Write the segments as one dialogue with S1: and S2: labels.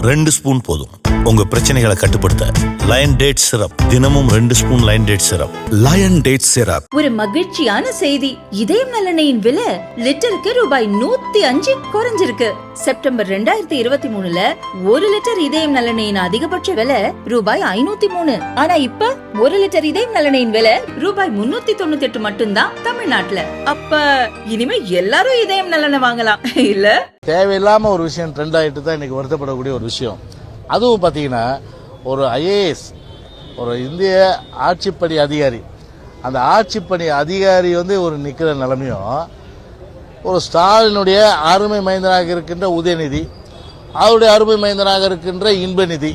S1: ரெண்டு ஸ்பூன் போதும். உங்க பிரச்சனைகளை கட்டுப்படுத்த லயன் டேட் சிரப் தினமும் ரெண்டு spoon lion date syrup
S2: lion date syrup
S3: ஒரு மகிழ்ச்சியான செய்தி. இதயம் நலனையின் விலை லிட்டருக்கு ரூபாய் நூத்தி அஞ்சு குறைஞ்சிருக்கு. செப்டம்பர் ரெண்டாயிரத்தி இருபத்தி மூணுல ஒரு லிட்டர் இதயம் நலனையின் அதிகபட்ச விலை ரூபாய் ஐநூத்தி மூணு. ஆனா இப்ப ஒரு லிட்டர் இதயம் நலனையின் விலை ரூபாய் முன்னூத்தி தொண்ணூத்தி எட்டு மட்டும்தான் தமிழ்நாட்டுல. அப்ப இனிமே எல்லாரும் இதயம் நலனை வாங்கலாம். இல்ல?
S4: தேவையில்லாமல் ஒரு விஷயம் ட்ரெண்ட் ஆகிட்டு தான் இன்றைக்கி வருத்தப்படக்கூடிய ஒரு விஷயம். அதுவும் பார்த்தீங்கன்னா ஒரு ஐஏஎஸ் ஒரு இந்திய ஆட்சிப்பணி அதிகாரி. அந்த ஆட்சிப்பணி அதிகாரி வந்து ஒரு நிற்கிற நிலமையும் ஒரு ஸ்டாலினுடைய அருமை மைந்தனாக இருக்கின்ற உதயநிதி அவருடைய அருமை மைந்தனாக இருக்கின்ற இன்பநிதி.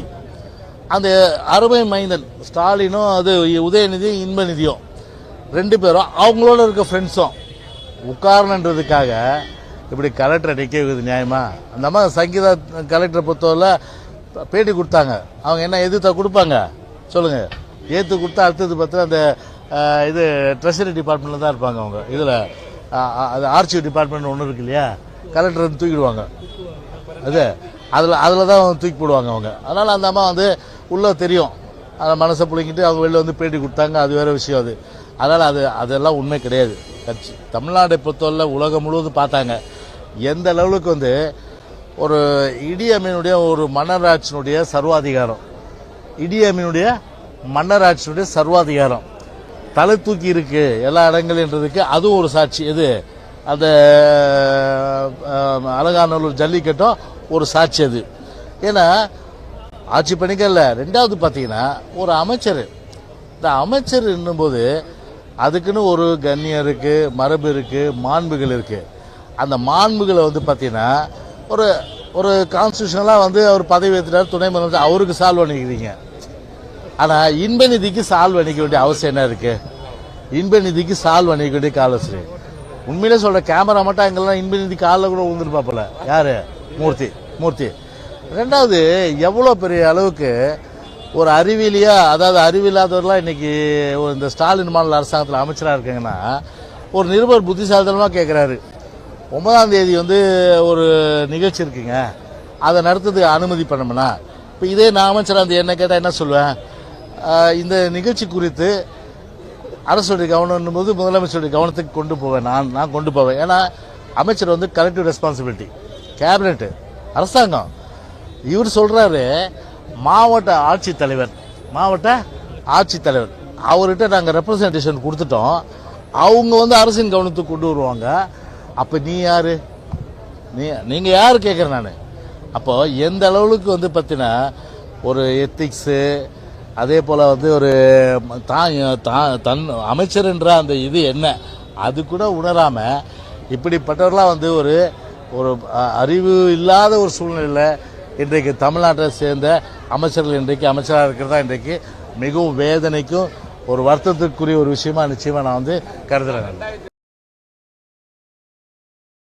S4: அந்த அருமை மைந்தன் ஸ்டாலினும் அது உதயநிதி இன்பநிதியும் ரெண்டு பேரும் அவங்களோட இருக்க ஃப்ரெண்ட்ஸும் உட்காரணுன்றதுக்காக இப்படி கலெக்டரை நிற்க வைக்கிறது நியாயமா? அந்த மாதிரி சங்கீதா கலெக்டரை பொறுத்தவரை பேட்டி கொடுத்தாங்க. அவங்க என்ன எதிர்த்தா கொடுப்பாங்க? சொல்லுங்கள் ஏற்று கொடுத்தா அடுத்தது பார்த்து அந்த இது ட்ரெஷரி டிபார்ட்மெண்ட்டில் தான் இருப்பாங்க அவங்க. இதில் அது ஆர்ச்சிவ் டிபார்ட்மெண்ட் ஒன்று இருக்கு இல்லையா? கலெக்டர் வந்து தூக்கிடுவாங்க. அது அதில் அதில் தான் தூக்கி போடுவாங்க அவங்க. அதனால் அந்த அம்மா வந்து உள்ளே தெரியும். அதை மனசை பிடிங்கிட்டு அவங்க வெளில வந்து பேட்டி கொடுத்தாங்க. அது வேறு விஷயம் அது. அதனால் அது அதெல்லாம் உண்மை கிடையாது. கட்சி தமிழ்நாடை பொறுத்தவரை உலகம் முழுவதும் பார்த்தாங்க. எந்த லெவலுக்கு வந்து ஒரு இடியமீனுடைய ஒரு மன்னராட்சியினுடைய சர்வாதிகாரம். இடியமீனுடைய மன்னராட்சியினுடைய சர்வாதிகாரம். தலை தூக்கி இருக்கு எல்லா இடங்கள்ன்றதுக்கு. அதுவும் ஒரு சாட்சி. எது? அந்த அஹ், ஜல்லிக்கட்டும் ஒரு சாட்சி அது. ஏன்னா ஆட்சி பண்ணிக்கல. ரெண்டாவது பார்த்தீங்கன்னா ஒரு அமைச்சர். இந்த அமைச்சர் என்னும்போது அதுக்குன்னு ஒரு கண்ணியம் இருக்குது மரபு இருக்குது மாண்புகள் இருக்குது அந்த மாண்புகளை வந்து பார்த்தீங்கன்னா ஒரு ஒரு கான்ஸ்டியூஷனலாக வந்து அவர் பதவி ஏற்றுறாரு துணை முதலமைச்சர். அவருக்கு சால்வ் பண்ணிக்கிறீங்க ஆனால் இன்ப நிதிக்கு சால்வ் அணிக்க வேண்டிய அவசியம் என்ன இருக்குது இன்ப நிதிக்கு சால்வ் அணிக்க வேண்டிய காலஸ்ரீ. உண்மையிலே சொல்கிற கேமரா மட்டும் அங்கெல்லாம் இன்பநிதி காலில் கூட விழுந்துருப்பாப்புல யார்? மூர்த்தி. மூர்த்தி. ரெண்டாவது எவ்வளோ பெரிய அளவுக்கு ஒரு அறிவியலியா அதாவது அறிவில்லாதவர்களாம் இன்றைக்கி ஒரு இந்த ஸ்டாலின் மாநில அரசாங்கத்தில் அமைச்சராக இருக்காங்கன்னா ஒரு நிருபர் புத்திசாலித்தனமாக கேட்குறாரு ஒன்பதாம் தேதி வந்து ஒரு நிகழ்ச்சி இருக்குங்க. அதை நடத்துறதுக்கு அனுமதி பண்ணோம்னா இப்போ இதே நான் அமைச்சராக அந்த என்ன கேட்டால் என்ன சொல்லுவேன்? இந்த நிகழ்ச்சி குறித்து அரசுடைய கவனம் போது முதலமைச்சருடைய கவனத்துக்கு கொண்டு போவேன். நான் நான் கொண்டு போவேன். ஏன்னா அமைச்சர் வந்து கலெக்டிவ் ரெஸ்பான்சிபிலிட்டி கேபினெட்டு அரசாங்கம். இவர் சொல்கிறாரு மாவட்ட ஆட்சித்தலைவர் மாவட்ட ஆட்சித்தலைவர் அவர்கிட்ட நாங்கள் ரெப்ரசன்டேஷன் கொடுத்துட்டோம். அவங்க வந்து அரசின் கவனத்துக்கு கொண்டு வருவாங்க. அப்போ நீ யார்? நீ நீங்கள் யார் கேட்குறேன் நான்? அப்போது எந்த அளவுக்கு வந்து பார்த்தீங்கன்னா ஒரு எத்திக்ஸு அதே போல் வந்து ஒரு தான் தான் தன் அமைச்சருன்ற அந்த இது என்ன? அது கூட உணராமல் இப்படிப்பட்டவர்களாம் வந்து ஒரு ஒரு அ- அறிவு இல்லாத ஒரு சூழ்நிலையில் இன்றைக்கு தமிழ்நாட்டை சேர்ந்த அமைச்சர்கள் இன்றைக்கு அமைச்சராக இருக்கிறதா இன்றைக்கு மிகவும் வேதனைக்கும் ஒரு வருத்தத்துக்குரிய ஒரு விஷயமா நிச்சயமாக நான் வந்து கருதுகிறேன்